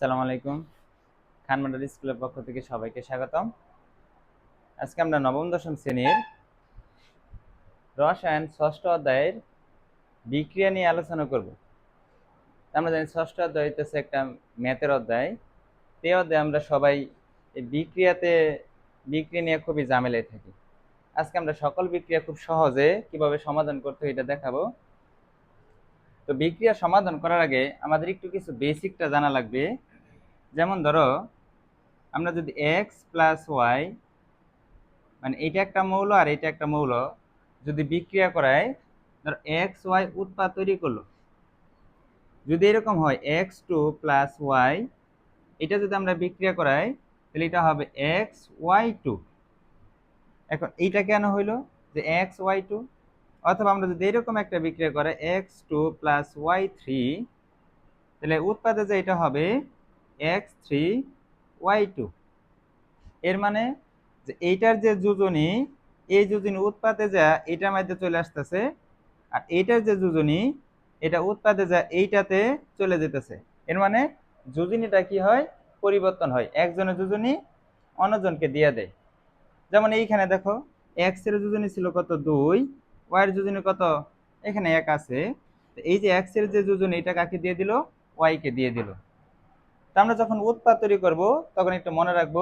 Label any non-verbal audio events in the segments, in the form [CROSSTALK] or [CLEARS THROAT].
আসসালামু আলাইকুম। খান স্কুলের পক্ষ থেকে সবাইকে স্বাগতম। আজকে আমরা নবম, দশম শ্রেণির রসায়ন ষষ্ঠ অধ্যায়ের বিক্রিয়া নিয়ে আলোচনা করব। আমরা জানি ষষ্ঠ অধ্যায় হইতেছে একটা ম্যাথের অধ্যায়। তে অধ্যায়ে আমরা সবাই বিক্রিয়াতে, বিক্রিয়া নিয়ে খুবই ঝামেলায় থাকি। আজকে আমরা সকল বিক্রিয়া খুব সহজে কীভাবে সমাধান করতে এটা দেখাবো। তো বিক্রিয়া সমাধান করার আগে আমাদের একটু কিছু বেসিকটা জানা লাগবে। যেমন ধরো, আমরা যদি এক্স প্লাস ওয়াই মানে এটা একটা মৌল আর এটা একটা মৌল, যদি বিক্রিয়া করায়, ধরো এক্স ওয়াই উৎপাদ তৈরি করল। যদি এরকম হয় এক্স টু প্লাস ওয়াই এটা যদি আমরা বিক্রিয়া করাই, তাহলে এটা হবে এক্স ওয়াই টু এখন এইটা কেন হইল? যে এক্স ওয়াই টু অথবা আমরা যদি এরকম একটা বিক্রিয়া করে X two plus Y three তাহলে উৎপাদে যে এটা হবে এক্স থ্রি ওয়াই টু এর মানে যে এইটার যে যোজনী, এই যোজনী উৎপাদে যা এটার মধ্যে চলে আসতেছে, আর এইটার যে যোজনী, এটা উৎপাদে যা এইটাতে চলে যেতেছে। এর মানে যোজনীটা কি হয়? পরিবর্তন হয়। একজনের যোজনী অন্যজনকে দিয়ে দেয়। যেমন এইখানে দেখো এক্সের যোজনী ছিল কত? দুই। ওয়াইয়ের যোজনী কত? এখানে এক আছে। এই যে এক্সের যে যোজনী, এটা কাকে দিয়ে দিল? ওয়াইকে দিয়ে দিল। তা আমরা যখন উৎপাদ তৈরি করব, তখন একটু মনে রাখব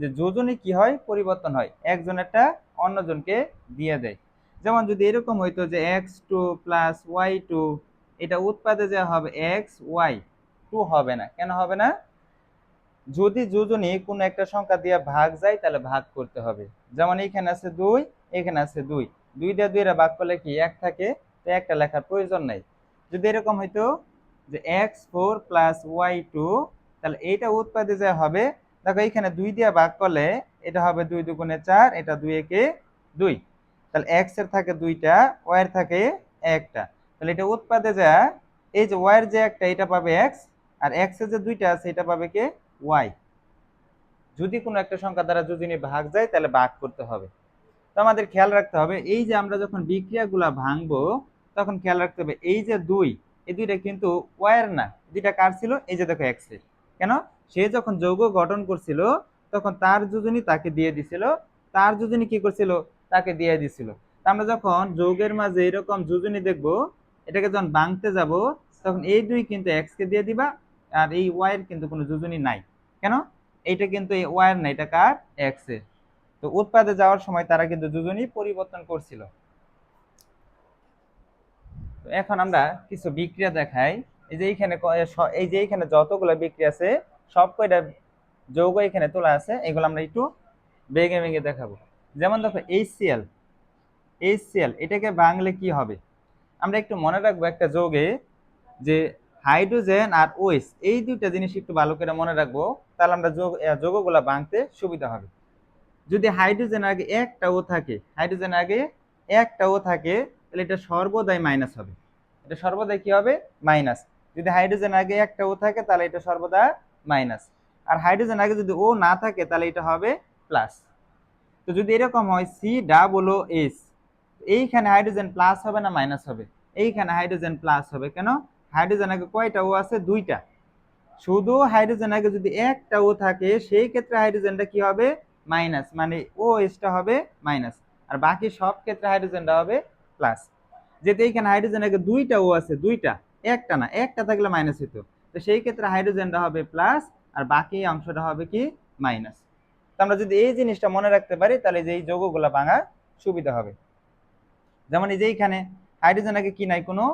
যে যোজনী কি হয়? পরিবর্তন হয়। একজনেরটা অন্যজনকে দিয়ে দেয়। যেমন যদি এরকম হইতো যে X two plus Y two এটা উৎপাদে যে হবে এক্স ওয়াই টু হবে না। কেন হবে না? যদি যোজনী কোনো একটা সংখ্যা দিয়ে ভাগ যায়, তাহলে ভাগ করতে হবে। যেমন এইখানে আছে দুই, এখানে আছে দুই। দুই দিয়ে দুইরা ভাগ করলে কি এক থাকে? তো একটা লেখার প্রয়োজন নাই। যদি এরকম হইতো যে X four plus Y two তাহলে এইটা উৎপাদে যা হবে, দেখো এইখানে দুই দিয়ে ভাগ করলে এটা হবে দুই দুগুণে চার, এটা দুই একে দুই। তাহলে এক্সের থাকে দুইটা ওয়াই এর থাকে একটা। তাহলে এটা উৎপাদে যা, এই যে ওয়াই এর যে একটা, এটা পাবে এক্স আর এক্সের যে দুইটা আছে, এটা পাবে কে? ওয়াই যদি কোনো একটা সংখ্যা দ্বারা যোজনী ভাগ যায়, তাহলে ভাগ করতে হবে। তো আমাদের খেয়াল রাখতে হবে, এই যে আমরা যখন বিক্রিয়াগুলা ভাঙবো, তখন খেয়াল রাখতে হবে, এই যে দুই, এই দুইটা কিন্তু ওয়ার না, দুইটা কার ছিল? এই যে দেখো এক্সের। কেন? সে যখন যৌগ গঠন করছিল, তখন তার যোজনী তাকে দিয়ে দিছিল। তার যোজনী কি করছিল? তাকে দিয়ে দিছিল। আমরা যখন যৌগের মাঝে এরকম যোজনী দেখব, এটাকে যখন ভাঙতে যাব, তখন এই দুই কিন্তু এক্স কে দিয়ে দিবা, আর এই ওয়াই এর কিন্তু কোনো যোজনী নাই। কেন? এইটা কিন্তু এই ওয়াই এর না, এটা কার? এক্সের। তো উৎপাদে যাওয়ার সময় তারা কিন্তু দুজনই পরিবর্তন করছিল। তো এখন আমরা কিছু বিক্রিয়া দেখাই। এই যে এইখানে এই যে এইখানে যতগুলো বিক্রি আছে, সব কয়টা যৌগ এখানে তোলা আছে, এগুলো আমরা একটু ভেঙে ভেঙে দেখাবো। যেমন দেখো এইচসিএল এইচসিএল এটাকে ভাঙলে কি হবে? আমরা একটু মনে রাখব একটা যৌগে যে হাইড্রোজেন আর ওয়েস এই দুইটা জিনিস একটু ভালো করে মনে রাখব, তাহলে আমরা যোগ যৌগগুলা ভাঙতে সুবিধা হবে। যদি হাইড্রোজেন আগে একটা ও থাকে, হাইড্রোজেন আগে একটা ও থাকে, তাহলে এটা সর্বদাই মাইনাস হবে। এটা সর্বদাই কি হবে? মাইনাস যদি হাইড্রোজেন আগে একটা ও থাকে, তাহলে এটা সর্বদা মাইনাস আর হাইড্রোজেন আগে যদি ও না থাকে, তাহলে এটা হবে প্লাস তো যদি এরকম হয় সি ডাবল ও এস এইখানে হাইড্রোজেন প্লাস হবে না মাইনাস হবে? এইখানে হাইড্রোজেন প্লাস হবে কেন? হাইড্রোজেন আগে কয়টা ও আছে? দুইটা। শুধু হাইড্রোজেন আগে যদি একটা ও থাকে, সেই ক্ষেত্রে হাইড্রোজেনটা কি হবে? মাইনাস মানে ও এসটা হবে মাইনাস আর বাকি সব ক্ষেত্রে হাইড্রোজেনটা হবে প্লাস যেহেতু এইখানে হাইড্রোজেন আগে দুইটা ও আছে, দুইটা। একটা না, একটা থাকলে মাইনাস হতো তো সেই ক্ষেত্রে হাইড্রোজেনটা হবে প্লাস আর বাকি অংশটা হবে কি? মাইনাস তো আমরা যদি এই জিনিসটা মনে রাখতে পারি, তাহলে যে এই যৌগগুলা ভাঙা সুবিধা হবে। যেমন এই যে এইখানে হাইড্রোজেন আগে কি নাই? কোনো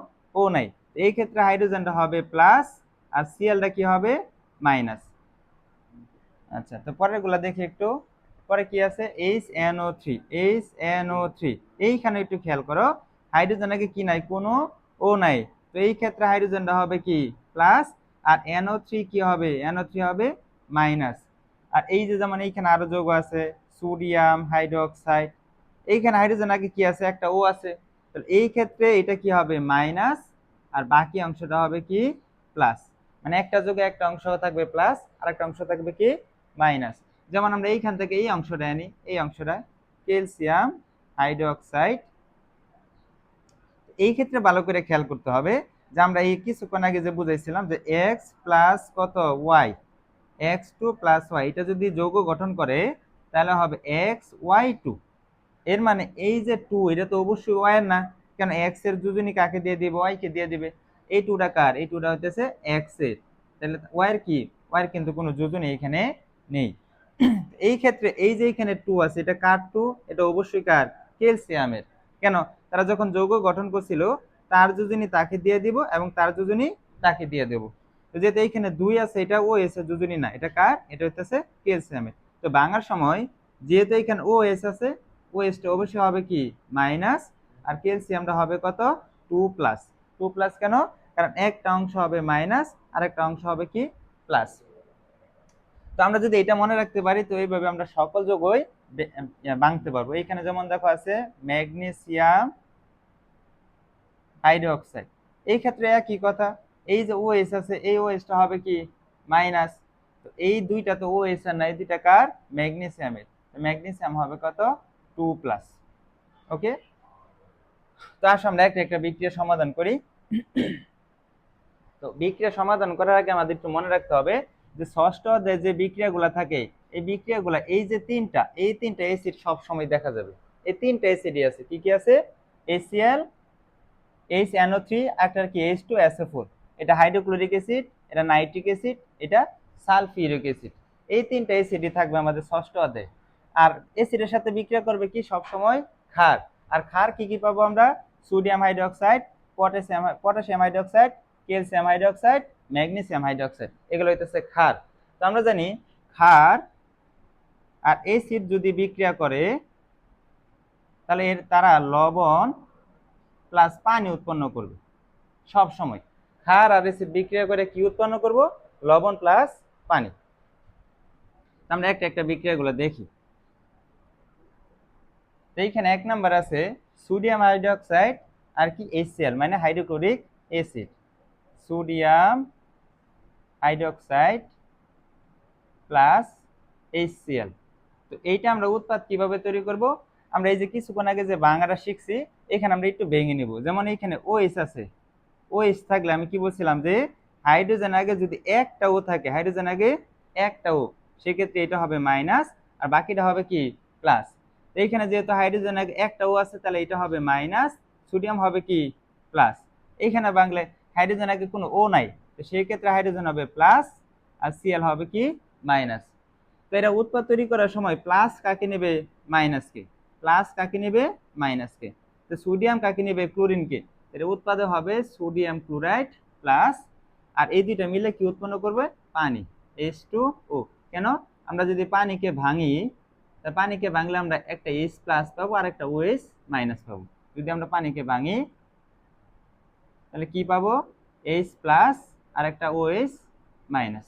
ও নাই। এই ক্ষেত্রে হাইড্রোজেনটা হবে প্লাস আর সিএলটা কি হবে? মাইনাস আচ্ছা তো পরেরগুলা দেখি একটু। পরে কি আছে? H N O three H N O three এইখানে একটু খেয়াল করো হাইড্রোজেন আগে কি নাই? কোনো ও নাই। তো এই ক্ষেত্রে হাইড্রোজেনটা হবে কি? প্লাস আর এনও থ্রি কি হবে? এনও থ্রি হবে মাইনাস। আর এই যে যেমন এইখানে আরও যৌগ আছে, সোডিয়াম, হাইড্রোক্সাইড, এইখানে হাইড্রোজেন আগে কি আছে? একটা ও আছে। তাহলে এই ক্ষেত্রে এটা কি হবে? মাইনাস। আর বাকি অংশটা হবে কি? প্লাস। মানে একটা যুগে একটা অংশ থাকবে প্লাস, আর একটা অংশ থাকবে কি? মাইনাস। যেমন আমরা এইখান থেকে এই অংশটা আনি, এই অংশটা ক্যালসিয়াম হাইড্রোক্সাইড এই ক্ষেত্রে ভালো করে খেয়াল করতে হবে যে আমরা এই কিছুক্ষণ আগে যে বুঝাইছিলাম যে এক্স প্লাস কত Y X two plus Y এটা যদি যৌগ গঠন করে, তাহলে হবে এক্স ওয়াই টু এর মানে এই যে টু এটা তো অবশ্যই ওয়াই না। কেন এক্সের যোজনী কাকে দিয়ে দিবে? ওয়াই কে দিয়ে দিবে? এই টুটা কার? এই টুটা হইতেছে এক্সের। তাহলে ওয়াই এর কি? ওয়াই এর কিন্তু কোনো যোজনী এখানে নেই। এই ক্ষেত্রে এই যে এখানে টু আছে, এটা কার টু এটা অবশ্যই কার? ক্যালসিয়ামের কেন? তারা যখন যৌগ গঠন করছিল, তার যোজনী তাকে দিয়ে দিব এবং তার যোজনী তাকে দিয়ে দেব। তো যেহেতু এইখানে দুই আছে, এটা ও, এস যোজনী না, এটা কার? এটা হইতেছে ক্যালসিয়ামের তো বাংলার সময় যেহেতু এখানে ও, এস আছে, ও এসটা অবশ্যই হবে কি? মাইনাস, আর ক্যালসিয়ামটা হবে কত? Two plus. টু প্লাস কেন? কারণ একটা অংশ হবে মাইনাস আর একটা অংশ হবে কি? প্লাস। তো আমরা যদি এটা মনে রাখতে পারি, তো এইভাবে আমরা সকল যোগই ভাঙতে পারব। এখানে যেমন দেখো আছে, ম্যাগনেসিয়াম হাইড্রোক্সাইড। এই ক্ষেত্রে একই কথা, এই যে ও এস আছে, এই ও এসটা হবে কি? মাইনাস। এই দুইটা তো ও এস আর দুইটা কার? ম্যাগনেসিয়ামের। ম্যাগনেসিয়াম হবে কত? Two plus. ওকে? তো আসো আমরা একটা একটা বিক্রিয়া সমাধান করি। তো বিক্রিয়া সমাধান করার আগে আমাদের একটু মনে রাখতে হবে যে ষষ্ঠ যে বিক্রিয়াগুলো থাকে এই বিক্রিয়াগুলো, এই যে তিনটা, এই তিনটা অ্যাসিড সব সময় দেখা যাবে। এই তিনটা অ্যাসিডই আছে। কি কি আছে? এসিএল এইচ এনও থ্রি একটার কি H two S O four এটা হাইড্রোক্লোরিক অ্যাসিড এটা নাইট্রিক অ্যাসিড এটা সালফিউরিক অ্যাসিড এই তিনটা অ্যাসিডই থাকবে আমাদের ষষ্ঠ অধ্যায়ে। আর অ্যাসিডের সাথে বিক্রিয়া করবে কি? সব সময় ক্ষার। আর ক্ষার কি কি পাবো আমরা? Sodium hydroxide potassium potassium hydroxide calcium hydroxide magnesium hydroxide এগুলো হইতেছে ক্ষার। তো আমরা জানি ক্ষার আর অ্যাসিড যদি বিক্রিয়া করে, তাহলে এর, তারা লবণ প্লাস পানি উৎপন্ন করবে সব সময়। ক্ষার আর অ্যাসিড বিক্রিয়া করে কি উৎপন্ন করব? লবণ প্লাস পানি। আমরা একটা একটা বিক্রিয়াগুলো দেখি। এইখানে এক নাম্বার আছে সোডিয়াম হাইড্রোক্সাইড আর কি HCl মানে hydrochloric acid. Sodium hydroxide plus HCl তো এইটা আমরা উৎপাদ কীভাবে তৈরি করব? আমরা এই যে কিছুক্ষণ আগে যে বাংলাটা শিখছি, এখানে আমরা একটু ভেঙে নিব। যেমন এখানে OH আছে। OH থাকলে আমি কি বলছিলাম যে, হাইড্রোজেন আগে যদি একটা ও থাকে, হাইড্রোজেন আগে একটা ও সেক্ষেত্রে এটা হবে মাইনাস, আর বাকিটা হবে কি? প্লাস। এইখানে যেহেতু হাইড্রোজেন আগে একটা ও আছে, তাহলে এটা হবে মাইনাস, সোডিয়াম হবে কি? প্লাস। এইখানে বাংলায় হাইড্রোজেন আগে কোনো ও নাই, তো সেই ক্ষেত্রে হাইড্রোজেন হবে প্লাস, আর সিএল হবে কি? মাইনাস। তো এটা উৎপাদ তৈরি করার সময় প্লাস কাকে নেবে? মাইনাসকে প্লাস কাকে নেবে? মাইনাসকে তো সোডিয়াম কাকে নেবে? ক্লোরিনকে এটা উৎপাদে হবে সোডিয়াম ক্লোরাইড প্লাস আর এই দুইটা মিলে কি উৎপন্ন করবে? পানি এইচ টু ও কেন? আমরা যদি পানিকে ভাঙি, তা পানিকে ভাঙলে আমরা একটা এইচ প্লাস পাবো আর একটা ওএস মাইনাস পাবো। যদি আমরা পানিকে ভাঙি, তাহলে কি পাবো? এইচ প্লাস আর একটা O S minus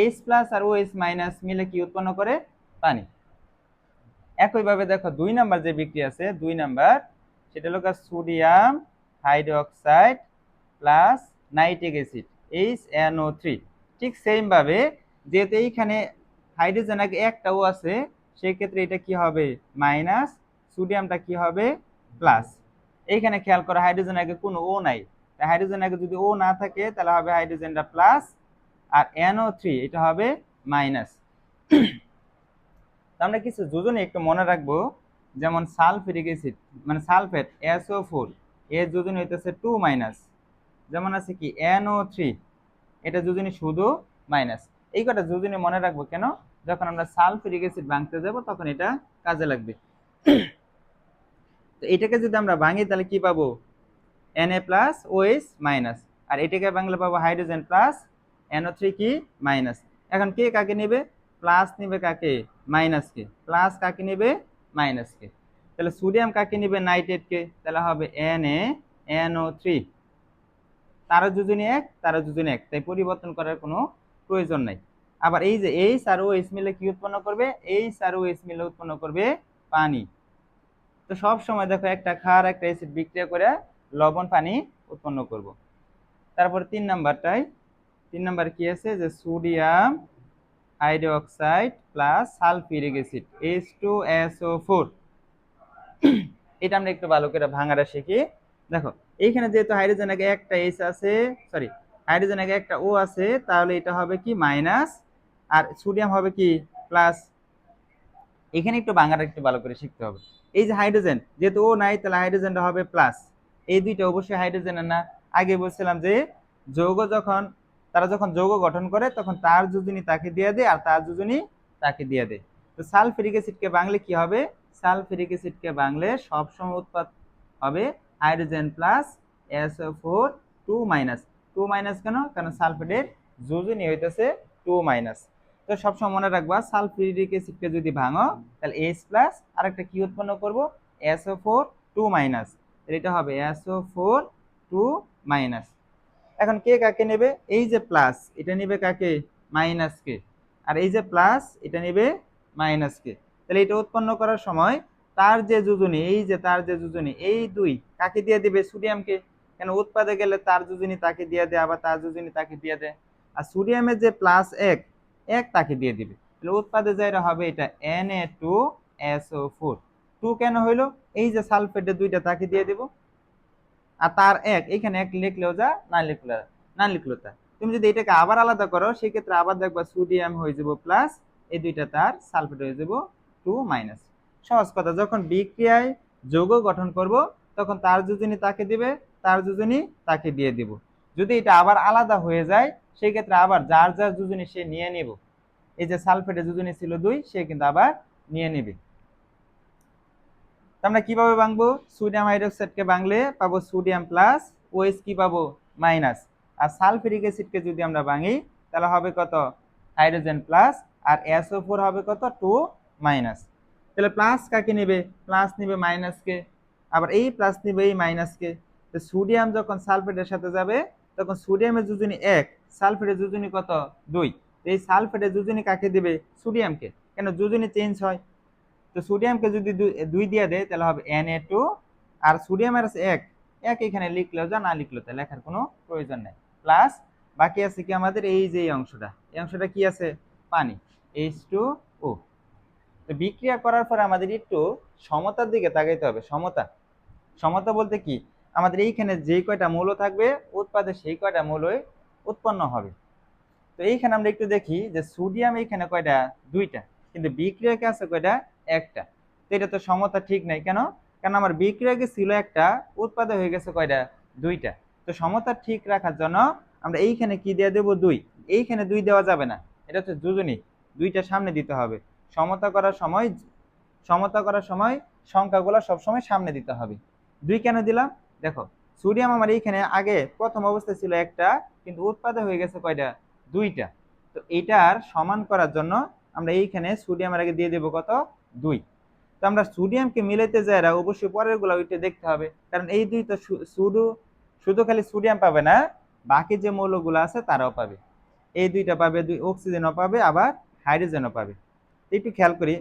H plus আর ওএস মাইনাস মিলে কি উৎপন্ন করে? পানি। একইভাবে দেখো, দুই নাম্বার যে বিক্রিয়া আছে, দুই নাম্বার, সেটা হলো sodium hydroxide plus nitric acid H N O three ঠিক সেম ভাবে যেহেতু এইখানে হাইড্রোজেন আগে একটাও আছে, সেক্ষেত্রে এটা কি হবে? মাইনাস সোডিয়ামটা কি হবে? প্লাস এইখানে খেয়াল করো হাইড্রোজেন আগে কোনো ও নাই। হাইড্রোজেন আগে যদি ও না থাকে, তাহলে হবে হাইড্রোজেনটা প্লাস আর এনও থ্রি এটা হবে মাইনাস আমরা কিছু যোজনী একটু মনে রাখব, যেমন সালফেরিক অ্যাসিড মানে সালফেট এসও ফোর এর যোজনী হইতেছে টু মাইনাস যেমন আছে কি এনও থ্রি এটা যোজনী শুধু মাইনাস এই কটা যোজনী মনে রাখব কেন? যখন আমরা সালফেরিক অ্যাসিড ভাঙতে যাব, তখন এটা কাজে লাগবে। তো এটাকে যদি আমরা ভাঙি, তাহলে কি পাবো? N A plus O S minus আর এটাকে ভাঙলে পাবো হাইড্রোজেন প্লাস NO3 থ্রি কি? মাইনাস এখন কে কাকে নেবে? প্লাস নেবে কাকে? মাইনাসকে প্লাস কাকে নেবে? মাইনাসকে তাহলে সোডিয়াম কাকে নেবে? নাইট্রেটকে তাহলে হবে Na NO3 থ্রি তারা যোজনী এক তারা যোজনী এক। তাই পরিবর্তন করার কোনো প্রয়োজন নাই। আবার এই যে এইচ আর ও এস মিলে কি উৎপন্ন করবে? এইচ আর ও এস মিলে উৎপন্ন করবে পানি। তো সব সময় দেখো একটা ক্ষার, একটা অ্যাসিড বিক্রিয়া করে লবণ পানি উৎপন্ন করব। তারপর তিন নাম্বারটাই তিন নাম্বার কি আছে? যে sodium hydroxide plus sulphuric acid H two S O four এটা আমরা একটু ভালো করে ভাঙাটা শিখি। দেখো, এইখানে যেহেতু হাইড্রোজেন আগে একটা এইচ আছে সরি হাইড্রোজেন আগে একটা ও আছে, তাহলে এটা হবে কি? মাইনাস আর সোডিয়াম হবে কি? প্লাস এখানে একটু বাংলাটা একটু ভালো করে শিখতে হবে। এই যে হাইড্রোজেন যেহেতু ও নাই, তাহলে হাইড্রোজেনটা হবে প্লাস এই দুইটা অবশ্যই হাইড্রোজেনের না। আগে বলছিলাম যে, যৌগ যখন তারা যখন যৌগ গঠন করে, তখন তার যোজনী তাকে দিয়ে দেয় আর তার যোজনী তাকে দিয়ে দেয়। তো সালফেরিক অ্যাসিডকে বাংলে কি হবে? সালফেরিক অ্যাসিডকে বাংলে সবসময় উৎপাদ হবে hydrogen plus S O four two minus. Two minus কেন? কারণ সালফেটের যোজনী হইতেছে টু মাইনাস। তো সবসময় মনে রাখবা সালফিউরিক অ্যাসিডকে যদি ভাঙো, তাহলে এইচ প্লাস আরেকটা কি উৎপন্ন করব? S O four two minus. এটা হবে এসও ফোর টু মাইনাস। এখন কে কাকে নেবে? এই যে প্লাস এটা নেবে কাকে? মাইনাসকে আর এই যে প্লাস এটা নেবে মাইনাসকে তাহলে এটা উৎপন্ন করার সময় তার যে যোজনী, এই যে তার যে যোজনী, এই দুই কাকে দিয়ে দিবে? সোডিয়ামকে কেন উৎপাদে গেলে তার যোজনী তাকে দিয়ে দেয়, আবার তার যোজনী তাকে দিয়ে দেয়। আর সোডিয়ামের যে প্লাস এক এক তাকে দিয়ে দিবে। তাহলে উৎপাদে যেটা হবে এটা N A two S O four two কেন হইল? এই যে সালফেটের দুইটা তাকে দিয়ে দিব। আর তার এক, এখানে এক লিখলেও যা, না লিখলে না লিখলো তা। তুমি যদি এটাকে আবার আলাদা করো, সেক্ষেত্রে আবার দেখবা সোডিয়াম হয়ে যাব প্লাস এই দুইটা তার সালফেট হয়ে যাব টু মাইনাস সহজ কথা, যখন বিক্রিয়ায় যৌগ গঠন করব, তখন তার যোজনী তাকে দিবে, তার যোজনী তাকে দিয়ে দিব। যদি এটা আবার আলাদা হয়ে যায় সেই ক্ষেত্রে আবার যার যার যোজনী সে নিয়ে নিব। এই যে সালফেটের যোজনী ছিল দুই, সে কিন্তু আবার নিয়ে নিবে। আমরা কীভাবে ভাঙবো? সোডিয়াম হাইড্রোক্সাইডকে ভাঙলে পাবো সোডিয়াম প্লাস ওএস কি পাবো? মাইনাস। আর সালফিউরিক অ্যাসিডকে যদি আমরা ভাঙি, তাহলে হবে কত? Hydrogen plus. আর এসও ফোর হবে কত? Two minus. তাহলে প্লাস কাকে নেবে? প্লাস নেবে মাইনাসকে আবার এই প্লাস নেবে, এই মাইনাসকে তো সোডিয়াম যখন সালফেটের সাথে যাবে, তখন সোডিয়ামের যোজনী এক সালফেটের যোজনী কত? দুই। এই সালফেটের যোজনী কাকে দেবে? সোডিয়ামকে কেন? যোজনী চেঞ্জ হয়। তো সোডিয়ামকে যদি দুই দিয়ে দেয়, তাহলে হবে এন এ টু আর সোডিয়ামের আছে এক। এক এখানে লিখলেও যা, না লিখলেও তা লেখার কোনো প্রয়োজন নেই। প্লাস বাকি আছে কি আমাদের এই যে অংশটা? এই অংশটা কি আছে? পানি। এইচ টু ও তো বিক্রিয়া করার পরে আমাদের একটু সমতার দিকে তাকাইতে হবে। সমতা। সমতা বলতে কি? আমাদের এইখানে যে কয়টা মৌল থাকবে, উৎপাদে সেই কয়টা মৌলই উৎপন্ন হবে। তো এইখানে আমরা একটু দেখি যে সোডিয়াম এইখানে কয়টা? দুইটা। কিন্তু বিক্রিয়াকে আছে কয়টা? একটা। তো এটা তো সমতা ঠিক নাই। কেন? কারণ আমার বিক্রিয়াকে ছিল একটা, উৎপাদে হয়ে গেছে কয়টা? দুইটা। তো সমতা ঠিক রাখার জন্য আমরা এইখানে কি দিয়ে দেবো? দুই। এইখানে দুই দেওয়া যাবে না। এটা হচ্ছে যোজনী। দুইটা সামনে দিতে হবে। সমতা করার সময় সমতা করার সময় সংখ্যাগুলো সবসময় সামনে দিতে হবে। দুই কেন দিলাম? দেখো, সোডিয়াম আমার এইখানে আগে প্রথম অবস্থায় ছিল একটা, কিন্তু উৎপাদে হয়ে গেছে কয়টা? দুইটা। তো এটার সমান করার জন্য আমরা এইখানে সোডিয়ামের আগে দিয়ে দেবো কত? দুই। তো আমরা সোডিয়ামকে মিলাইতে যাই অবশ্যই পরেরগুলো ওইটা দেখতে হবে। কারণ এই দুই তো শুধু শুধু খালি সোডিয়াম পাবে না, বাকি যে মৌলগুলো আছে তারাও পাবে। এই দুইটা পাবে, দুই অক্সিজেনও পাবে, আবার হাইড্রোজেনও পাবে। একটু খেয়াল করি,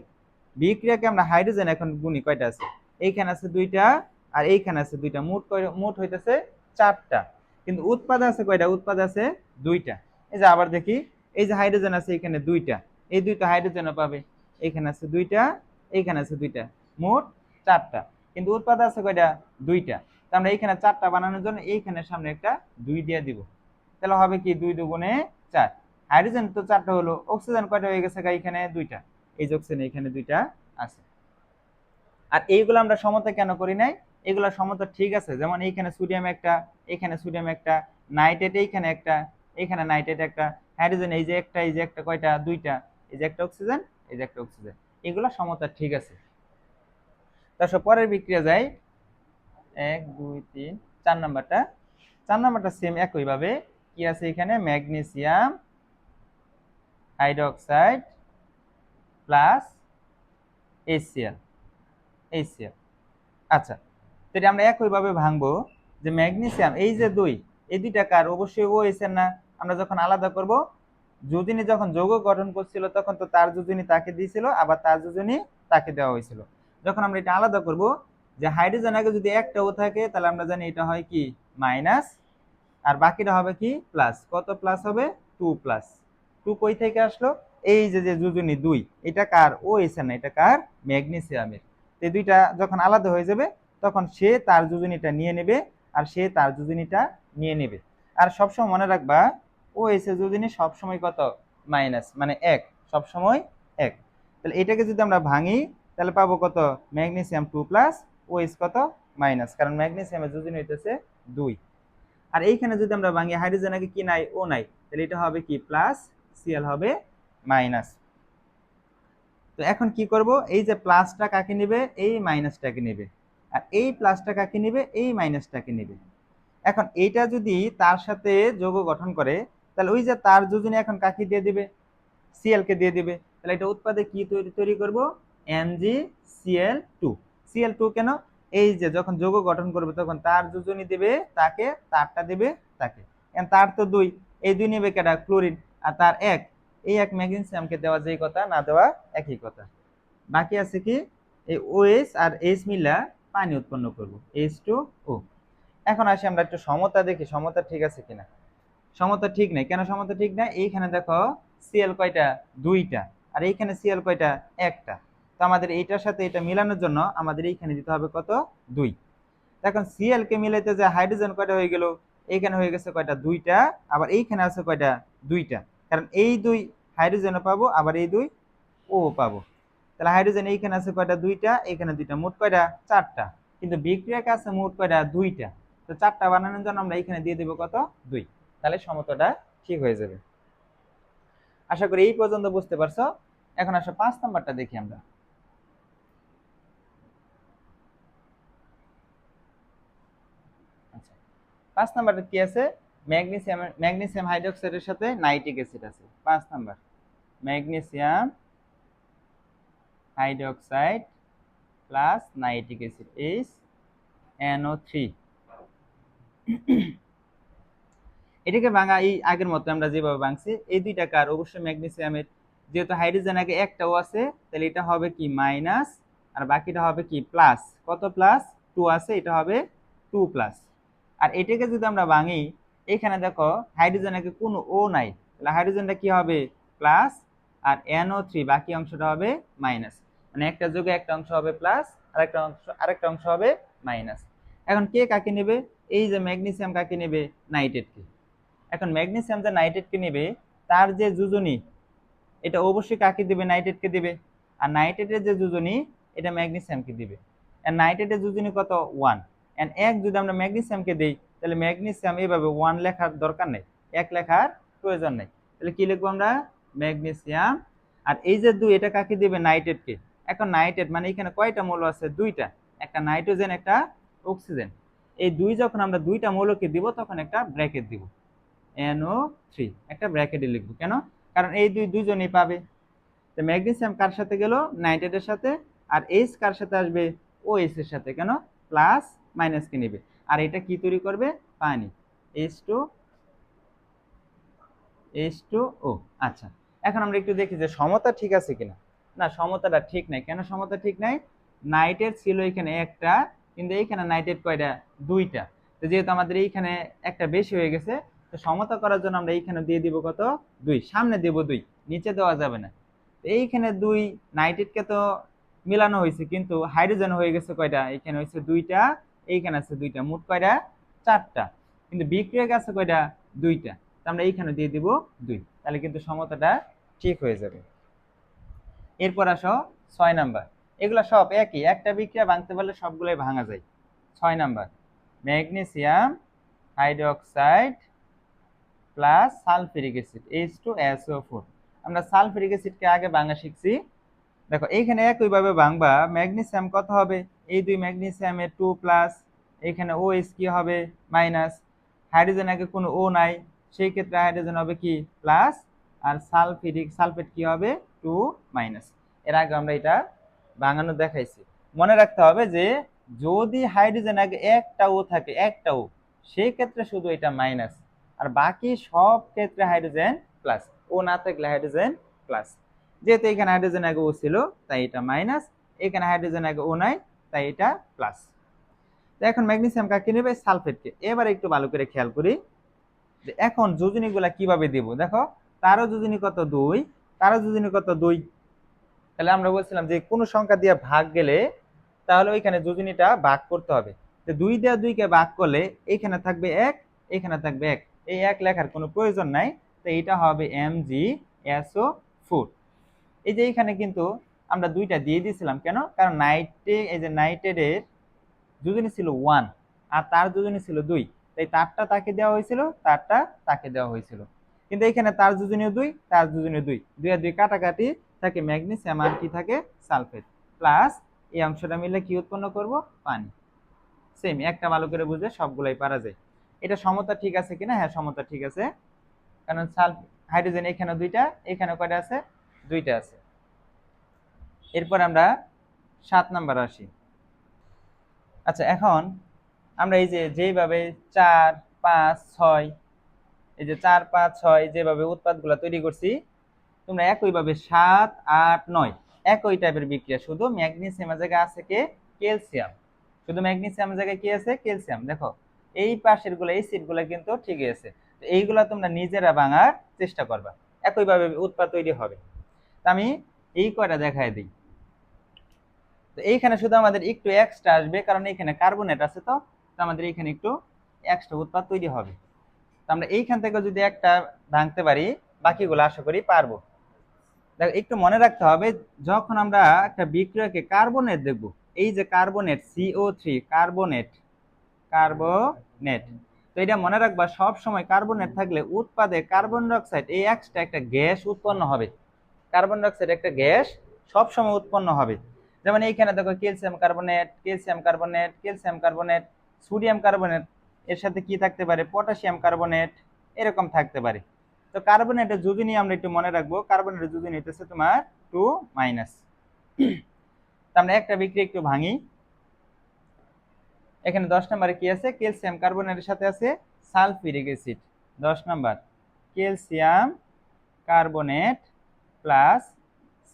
বিক্রিয়াকে আমরা হাইড্রোজেন এখন গুণি কয়টা আছে? এইখানে আছে দুইটা, আর এইখানে আছে দুইটা। মোট মোট হইতেছে চারটা। কিন্তু উৎপাদ আছে কয়টা? উৎপাদ আছে দুইটা। এই যে আবার দেখি, এই যে হাইড্রোজেন আছে এখানে দুইটা। এই দুইটা হাইড্রোজেনও পাবে। এইখানে আছে দুইটা এইখানে আছে দুইটা। মোট চারটা। কিন্তু উৎপাদ আছে কয়টা? দুইটা। তো আমরা এইখানে চারটা বানানোর জন্য এইখানে সামনে একটা দুই দিয়ে দিব। তাহলে হবে কি? দুই দুগুণে চার। হাইড্রোজেন তো চারটা হলো। অক্সিজেন কয়টা হয়ে গেছে এখানে দুইটা। এই যে অক্সিজেন এখানে দুইটা আছে। আর এইগুলো আমরা সমতা কেন করি নাই? এগুলো সমতা ঠিক আছে। যেমন এইখানে সোডিয়াম একটা এখানে সোডিয়াম একটা, নাইট্রেট এইখানে একটা এখানে নাইট্রেট একটা, হাইড্রোজেন এই যে একটা, এই যে একটা কয়টা? দুইটা। এই যে একটা অক্সিজেন, এই যে একটা অক্সিজেন। সমতা ঠিক আছে। তারপর পরের বিক্রিয়া যায় এক, দুই, তিন, চার নাম্বারটা। চার নাম্বারটা সেম একইভাবে। কি আছে এখানে? Magnesium hydroxide plus H C L H C L আচ্ছা তো এটা আমরা একইভাবে ভাঙবো যে ম্যাগনেসিয়াম, এই যে দুই, এই দুইটা কার? অবশ্যই ও এসেন না। আমরা যখন আলাদা করব যোজনী যখন যৌগ গঠন করছিল, তখন তো তার যোজনী তাকে দিয়েছিল, আবার তার যোজনী তাকে দেওয়া হয়েছিল। যখন আমরা এটা আলাদা করব যে হাইড্রোজেন আগে যদি একটাও থাকে, তাহলে আমরা জানি এটা হয় কি? মাইনাস, আর বাকিটা হবে কি? প্লাস। কত প্লাস হবে? Two plus. টু কই থেকে আসলো? এই যে যে যোজনী দুই, এটা কার? ও এসে না, এটা কার? ম্যাগনেসিয়ামের। এই দুইটা যখন আলাদা হয়ে যাবে, তখন সে তার যোজনীটা নিয়ে নেবে, আর সে তার যোজনীটা নিয়ে নেবে। আর সবসময় মনে রাখবা ও এসে যোজনী সবসময় কত? মাইনাস মানে এক। সব সময় এক। তাহলে এটাকে যদি আমরা ভাঙি, তাহলে পাবো কত? Magnesium two plus O S কত? মাইনাস। কারণ ম্যাগনেসিয়ামের যোজনী হইতেছে দুই। আর এইখানে যদি আমরা ভাঙি, হাইড্রোজেন আগে কি নাই? ও নাই। তাহলে এটা হবে কি? প্লাস সিএল হবে মাইনাস। তো এখন কি করব? এই যে প্লাসটা কাকে নেবে? এই মাইনাসটাকে নেবে। আর এই প্লাসটা কাকে নেবে? এই মাইনাসটাকে নেবে। এখন এইটা যদি তার সাথে যোগ গঠন করে তাহলে ওই যে তার যোজনী এখন কাকে দিয়ে দিবে? সিএল কে দিয়ে দিবে। তাহলে এটা উৎপাদে কি তৈরি তৈরি করব? M G C L two C L two কেন? এই যে যখন যৌগ গঠন করবে তখন তার যোজনী দেবে, তাকে, তারটা দেবে, তাকে। তার তো দুই। এই দুই নেবে কেটা ক্লোরিন। আর তার এক। এই এক ম্যাগনেসিয়ামকে দেওয়া যেই কথা, না দেওয়া একই কথা। বাকি আছে কি? এই ওএস আর এইচ মিলা পানি উৎপন্ন করব। এইচ টু ও এখন আসি আমরা একটু সমতা দেখি। সমতা ঠিক আছে কিনা? সমতা ঠিক নাই। কেন সমতা ঠিক নাই? এইখানে দেখো সিএল কয়টা? দুইটা। আর এইখানে সিএল কয়টা? একটা। তো আমাদের এইটার সাথে এটা মিলানোর জন্য আমাদের এইখানে দিতে হবে কত? দুই। এখন সিএল কে মিলাইতে যে হাইড্রোজেন কয়টা হয়ে গেল? এইখানে হয়ে গেছে কয়টা? দুইটা। আবার এইখানে আছে কয়টা? দুইটা। কারণ এই দুই হাইড্রোজেনও পাবো, আবার এই দুই ও পাবো। তাহলে হাইড্রোজেন এইখানে আছে কয়টা? দুইটা। এখানে দুইটা। মোট কয়টা? চারটা। কিন্তু বিক্রিয়াকে আছে মোট কয়টা? দুইটা। তো চারটা বানানোর জন্য আমরা এইখানে দিয়ে দেবো কত? দুই। তাহলে সমতাটা ঠিক হয়ে যাবে। আশা করি এই পর্যন্ত বুঝতে পারছ। এখন আসো পাঁচ নাম্বারটা দেখি আমরা। আচ্ছা পাঁচ নাম্বারটা কি আছে? ম্যাগনেসিয়াম ম্যাগনেসিয়াম হাইড্রোক্সাইডের সাথে নাইট্রিক অ্যাসিড আছে। পাঁচ number. Magnesium hydroxide plus nitric acid H three এটাকে ভাঙা, এই আগের মতো আমরা যেভাবে ভাঙছি, এই দুইটা কার? অবশ্যই ম্যাগনেসিয়ামের, যেহেতু হাইড্রোজেন আগে একটাও আছে, তাহলে এটা হবে কি মাইনাস, আর বাকিটা হবে কি প্লাস? কত প্লাস? টু আছে, এটা হবে টু প্লাস। আর এটাকে যদি আমরা ভাঙি, এখানে দেখো হাইড্রোজেন আগে কোনো ও নাই, তাহলে হাইড্রোজেনটা কি হবে? প্লাস, আর এনও থ্রি বাকি অংশটা হবে মাইনাস। মানে একটা যোগে একটা অংশ হবে প্লাস আরেকটা অংশ আরেকটা অংশ হবে মাইনাস। এখন কে কাকে নেবে? এই যে ম্যাগনেসিয়াম কাকে নেবে? নাইট্রেটকে। এখন ম্যাগনেসিয়াম যে নাইট্রেটকে নেবে, তার যে যোজনী, এটা অবশ্যই কাকে দিবে? নাইট্রেটকে দিবে। আর নাইট্রেটের যে যোজনী, এটা ম্যাগনেসিয়ামকে দিবে। আর নাইট্রেটের যোজনী কত? ওয়ান। এন্ড এক যদি আমরা ম্যাগনেসিয়ামকে দিই, তাহলে ম্যাগনেসিয়াম এইভাবে ওয়ান লেখার দরকার নেই। এক লেখার প্রয়োজন নেই। তাহলে কি লিখব আমরা? ম্যাগনেসিয়াম। আর এই যে দুই, এটা কাকে দিবে? নাইট্রেটকে। এখন নাইট্রেট মানে এখানে কয়টা মৌল আছে? দুইটা। একটা নাইট্রোজেন, একটা অক্সিজেন। এই দুই যখন আমরা দুইটা মৌলকে দিব, তখন একটা ব্র্যাকেট দিব। এনও থ্রি একটা ব্র্যাকেটে লিখব। কেন? কারণ এই দুই দুইজনই পাবে। তো ম্যাগনেসিয়াম কার সাথে গেল? নাইট্রেটের সাথে। আর এইচ কার সাথে আসবে? ও এর সাথে। কেন? প্লাস মাইনাসকে নেবে। আর এটা কি তৈরি করবে? পানি। H two H two O আচ্ছা এখন আমরা একটু দেখি যে সমতা ঠিক আছে কিনা। না, সমতাটা ঠিক নাই। কেন সমতা ঠিক নাই? নাইটের ছিল এখানে একটা, কিন্তু এইখানে নাইটের কয়টা? দুইটা। তো যেহেতু আমাদের এইখানে একটা বেশি হয়ে গেছে তো সমতা করার জন্য আমরা এইখানে দিয়ে দিব কত? দুই। সামনে দেব দুই। নিচে দেওয়া যাবে না। এইখানে দুই নাইট্রেটকে তো মিলানো হয়েছে, কিন্তু হাইড্রোজেন হয়ে গেছে কয়টা? এখানে হয়েছে দুইটা, এইখানে আছে দুইটা। মোট কয়টা? চারটা। কিন্তু বিক্রিয়ক আছে কয়টা? দুইটা। তো আমরা এইখানে দিয়ে দিব দুই। তাহলে কিন্তু সমতাটা ঠিক হয়ে যাবে। এরপর আসো ছয় নাম্বার। এগুলো সব একই। একটা বিক্রিয়া ভাঙতে পারলে সবগুলোই ভাঙা যায়। ছয় number. Magnesium hydroxide plus sulphuric acid H two S O four আমরা সালফিউরিক অ্যাসিডকে আগে ভাঙা শিখছি। দেখো, এইখানে একইভাবে ভাঙবা ম্যাগনেসিয়াম কত হবে? এই দুই ম্যাগনেসিয়ামের টু প্লাস এইখানে ও এস কি হবে? মাইনাস হাইড্রোজেন আগে কোনো ও নাই, সেই ক্ষেত্রে হাইড্রোজেন হবে কি? প্লাস আর সালফিরিক সালফেট কি হবে? টু মাইনাস এর আগে আমরা এটা ভাঙানো দেখাইছি। মনে রাখতে হবে যে, যদি হাইড্রোজেন আগে একটা ও থাকে, একটা ও সেই ক্ষেত্রে শুধু এটা মাইনাস আর বাকি সব ক্ষেত্রে হাইড্রোজেন প্লাস ও না থাকলে হাইড্রোজেন প্লাস যেহেতু এখানে হাইড্রোজেন আগে ও ছিল, তাই এটা মাইনাস এখানে হাইড্রোজেন আগে ও নাই, তাই এটা প্লাস তো এখন ম্যাগনেসিয়াম কাকে নেবে? সালফেটকে এবার একটু ভালো করে খেয়াল করি। যে এখন যোজনীগুলা কীভাবে দেব? দেখো, তারও যোজনী কত? দুই। তারও যোজনী কত? দুই। তাহলে আমরা বলছিলাম যে কোনো সংখ্যা দিয়ে ভাগ গেলে তাহলে ওইখানে যোজনীটা ভাগ করতে হবে। তো দুই দেওয়া দুইকে ভাগ করলে এইখানে থাকবে এক, এখানে থাকবে এক। এই এক লেখার কোনো প্রয়োজন নাই। তো এটা হবে এম জি এসও ফোর এই যে এইখানে কিন্তু আমরা দুইটা দিয়ে দিয়েছিলাম, কেন? কারণ নাইটে এই যে নাইটেডের যোজনী ছিল ওয়ান আর তার যোজনী ছিল দুই। তাই তারটা তাকে দেওয়া হয়েছিল, তারটা তাকে দেওয়া হয়েছিল। কিন্তু এখানে তার যোজনীয় দুই, তার যোজনীয় দুই। দুই আর দুই কাটাকাটি থাকে ম্যাগনেসিয়াম আর কি থাকে সালফেট। প্লাস এই অংশটা মিলে কি উৎপন্ন করব? পানি। সেম, একটা ভালো করে বুঝলে সবগুলাই পারা যায়। এটা সমতা ঠিক আছে কিনা? হ্যাঁ সমতা ঠিক আছে। কারণ হাইড্রোজেন এখানে দুইটা, এখানে কয়টা আছে? দুইটা আছে। এরপর আমরা সাত নাম্বার আসি। আচ্ছা এখন আমরা এই যে যেইভাবে চার, পাঁচ, ছয়, এই যে চার, পাঁচ, ছয় যেভাবে উৎপাদগুলো তৈরি করছি, তোমরা একইভাবে সাত, আট, নয়, একই টাইপের বিক্রিয়া। শুধু ম্যাগনেসিয়ামের জায়গায় আছে কে? ক্যালসিয়াম শুধু ম্যাগনেসিয়ামের জায়গায় কি আছে? ক্যালসিয়াম দেখো এই পাশেরগুলো, এই সিটগুলো কিন্তু ঠিকই আছে। তো এইগুলা তোমরা নিজেরা ভাঙার চেষ্টা করবা। একইভাবে উৎপাদ তৈরি হবে। আমি এই কয়টা দেখায় দিই। তো এইখানে শুধু আমাদের একটু এক্সট্রা আসবে, কারণ এখানে কার্বনেট আছে তো আমাদের এইখানে একটু এক্সট্রা উৎপাদ তৈরি হবে। তো আমরা এইখান থেকে যদি একটা ভাঙতে পারি, বাকিগুলো আশা করি পারব। দেখো, একটু মনে রাখতে হবে, যখন আমরা একটা বিক্রিয়াকে কার্বনেট দেখব, এই যে carbonate C O three carbonate carbonate. তো এটা মনে রাখবা, সব সময় কার্বনেট থাকলে উৎপাদে কার্বন ডাইঅক্সাইড, এই এক্সট্রা একটা গ্যাস উৎপন্ন হবে। কার্বন ডাইঅক্সাইড একটা গ্যাস সব সময় উৎপন্ন হবে। যেমন এইখানে দেখো calcium carbonate calcium carbonate calcium carbonate, sodium carbonate, এর সাথে কি থাকতে পারে? পটাশিয়াম কার্বনেট, এরকম থাকতে পারে। তো কার্বনেটের যোজনী আমরা একটু মনে রাখব, কার্বনেটের যোজনী হইতেছে তোমার টু মাইনাস আমরা একটা বিক্রি একটু ভাঙি। এখানে দশ নম্বরে কি আছে? ক্যালসিয়াম কার্বনেটের সাথে আছে সালফিউরিক অ্যাসিড। দশ number, calcium carbonate plus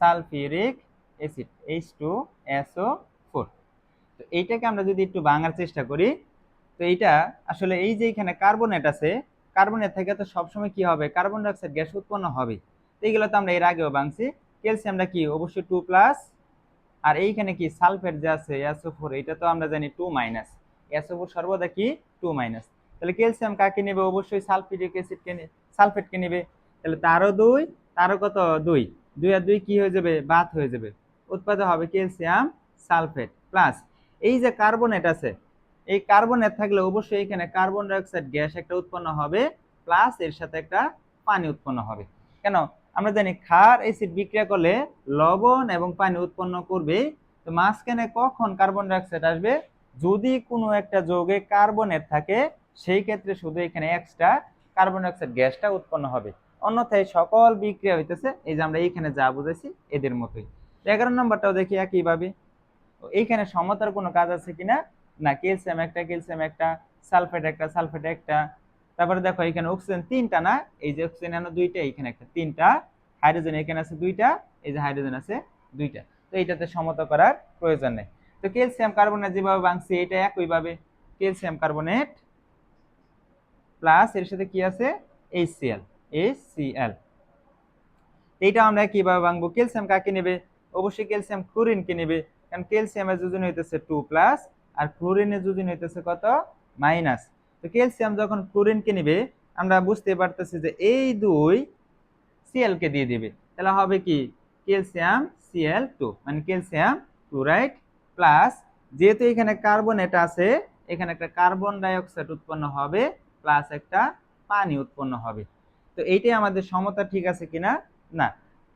sulphuric acid H two S O four তো এইটাকে আমরা যদি একটু ভাঙার চেষ্টা করি, তো এইটা আসলে এই যে এখানে কার্বনেট আছে, কার্বনেট থেকে তো সবসময় কি হবে? কার্বন ডাইঅক্সাইড গ্যাস উৎপন্ন হবে। তো এইগুলো তো আমরা এর আগেও ভাঙছি। ক্যালসিয়ামটা কি? অবশ্যই টু প্লাস আর এইখানে কি? সালফেট যে আছে এসও ফোর এটা তো আমরা জানি টু মাইনাস ফোর সর্বদা কি? টু মাইনাস তাহলে ক্যালসিয়াম কাকে নেবে? অবশ্যই সালফিউরিক অ্যাসিডকে সালফেটকে নেবে। তাহলে তারও দুই, তারও কত? দুই। দুই আর দুই কি হয়ে যাবে? বাদ হয়ে যাবে। উৎপাদন হবে ক্যালসিয়াম সালফেট প্লাস এই যে কার্বনেট আছে, এই কার্বনেট থাকলে অবশ্যই এখানে কার্বন ডাইঅক্সাইড গ্যাস একটা উৎপন্ন হবে প্লাস এর সাথে একটা পানি উৎপন্ন হবে। কেন? আমরা জানি ক্ষার অ্যাসিড বিক্রিয়া করলে লবণ এবং পানি উৎপন্ন করবে। তো মাঝখানে কখন কার্বন ডাইঅক্সাইড আসবে? যদি কোনো একটা যৌগে কার্বনেট থাকে, সেই ক্ষেত্রে শুধু এখানে এক্সট্রা কার্বন ডাইঅক্সাইড গ্যাসটা উৎপন্ন হবে। অন্যথায় সকল বিক্রিয়া হইতেছে, এই যে আমরা এইখানে যা বুঝেছি এদের মতোই। এগারো নম্বরটাও দেখি একইভাবে। এইখানে সমতার কোনো কাজ আছে কিনা? না, ক্যালসিয়াম একটা ক্যালসিয়াম একটা, সালফেট একটা সালফেট একটা। তারপরে দেখো এখানে অক্সিজেন তিনটা না? এই যে অক্সিজেন এনে দুইটা এখানে একটা তিনটা। হাইড্রোজেন এখানে আছে দুইটা, এই যে হাইড্রোজেন আছে দুইটা। তো এইটাতে সমতা করার প্রয়োজন নেই। তো ক্যালসিয়াম কার্বনেট যেভাবে ভাঙছি, এটা একইভাবে ক্যালসিয়াম কার্বনেট প্লাস এর সাথে কি আছে? এইচসিএল এইচসিএল এইটা আমরা কীভাবে ভাঙবো? ক্যালসিয়াম কাকে নেবে? অবশ্যই ক্যালসিয়াম ক্লোরিনকে নেবে। কারণ ক্যালসিয়ামের যোজন হইতেছে টু প্লাস আর ক্লোরিনের যোজন হইতেছে কত? মাইনাস তো ক্যালসিয়াম যখন ক্লোরিনকে নেবে, আমরা বুঝতে পারতেছি যে এই দুই সিএল কে দিয়ে দিবে। তাহলে হবে কি? ক্যালসিয়াম সিএল টু মানে ক্যালসিয়াম ক্লোরাইড প্লাস যেহেতু এখানে কার্বন এটা আছে, এখানে একটা কার্বন ডাইঅক্সাইড উৎপন্ন হবে, প্লাস একটা পানি উৎপন্ন হবে। তো এইটাই আমাদের সমতা ঠিক আছে কিনা? না।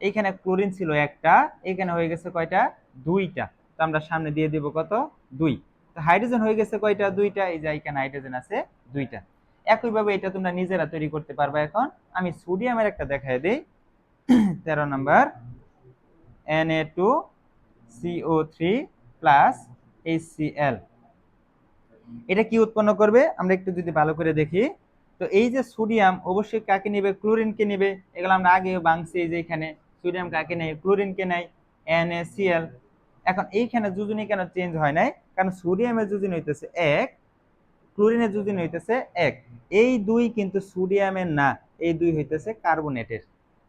এখানে ক্লোরিন ছিল একটা, এখানে হয়ে গেছে কয়টা? দুইটা। তো আমরা সামনে দিয়ে দিব কত? দুই। তো হাইড্রোজেন হয়ে গেছে কয়টা? দুইটা। এই যে এখানে হাইড্রোজেন আছে, দুইটা। একইভাবে এটা তোমরা নিজেরা তৈরি করতে পারবে এখন। আমি সোডিয়ামের একটা দেখায় দিই। [CLEARS THROAT] তেরো number. N A two C O three plus H C L এটা কি উৎপন্ন করবে? আমরা একটু যদি ভালো করে দেখি। তো এই যে সোডিয়াম অবশ্যই কাকে নেবে? ক্লোরিনকে নেবে? এগুলো আমরা আগে বাংছি যে এখানে। সোডিয়াম কাকে নেয়? ক্লোরিনকে নেয়? NaCl এখন এইখানে যোজনী কেন চেঞ্জ হয় নাই? কারণ সোডিয়ামের যোজনী হইতেছে এক ক্লোরিনের যোজনী হইতেছে এক। এই দুই কিন্তু সোডিয়ামের না, এই দুই হইতেছে কার্বনেটের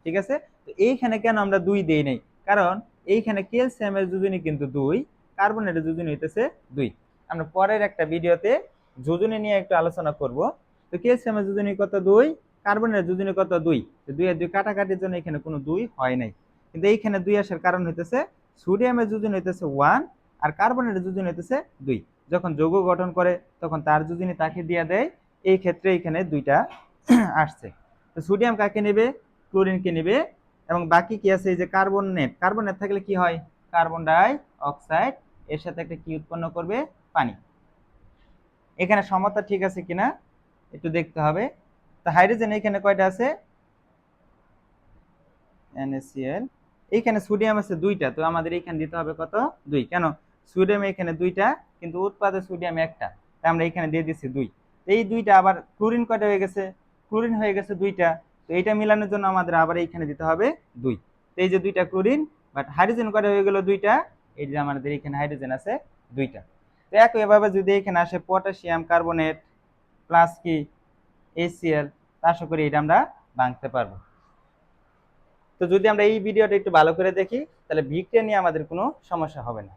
ঠিক আছে? তো এইখানে কেন আমরা দুই দেই নাই? কারণ এইখানে ক্যালসিয়ামের যোজনী কিন্তু দুই কার্বনেটের যোজনী হইতেছে দুই। আমরা পরের একটা ভিডিওতে যোজনী নিয়ে একটু আলোচনা করব। তো ক্যালসিয়ামের যোজনী কত দুই? কার্বনের যোজনী কত দুই? তো দুই আর দুই কাটাকাটির জন্য এখানে কোনো দুই হয় নাই। কিন্তু এইখানে দুই আসার কারণ হইতেছে সোডিয়ামের যোজনী হইতেছে ওয়ান আর কার্বনের যোজনী হইতেছে দুই। যখন যৌগ গঠন করে তখন তার যোজনী তাকে দিয়ে দেয়। এই ক্ষেত্রে এখানে দুইটা [CLEARS THROAT] আসছে। তো সোডিয়াম কাকে নেবে? ক্লোরিনকে নেবে? এবং বাকি কি আছে? এই যে কার্বন নেট। কার্বন নেট থাকলে কি হয়? কার্বন ডাই অক্সাইড এর সাথে একটা কি উৎপন্ন করবে? পানি। এখানে সমতা ঠিক আছে কিনা একটু দেখতে হবে। তো হাইড্রোজেন এখানে কয়টা আছে? NaCl এইখানে সোডিয়াম আছে দুইটা, তো আমাদের এখানে দিতে হবে কত? দুই। কেন? সোডিয়াম এখানে দুইটা, কিন্তু উৎপাদে সোডিয়াম একটা তাই আমরা এখানে দিয়ে দিচ্ছি দুই। এই দুইটা আবার ক্লোরিন কয়টা হয়ে গেছে? ক্লোরিন হয়ে গেছে দুইটা, তো এইটা মিলানোর জন্য আমাদের আবার এইখানে দিতে হবে দুই। তো এই যে দুইটা ক্লোরিন বাট হাইড্রোজেন কয়টা হয়ে গেল দুইটা? এই যে আমাদের এখানে হাইড্রোজেন আছে, দুইটা। তো একইভাবে যদি এখানে আসে পটাশিয়াম কার্বনেট প্লাস কি এসিএল আশা করি এটা আমরা ভাঙতে পারব। তো যদি আমরা এই ভিডিওটা একটু ভালো করে দেখি, তাহলে ভিকটা নিয়ে আমাদের কোনো সমস্যা হবে না।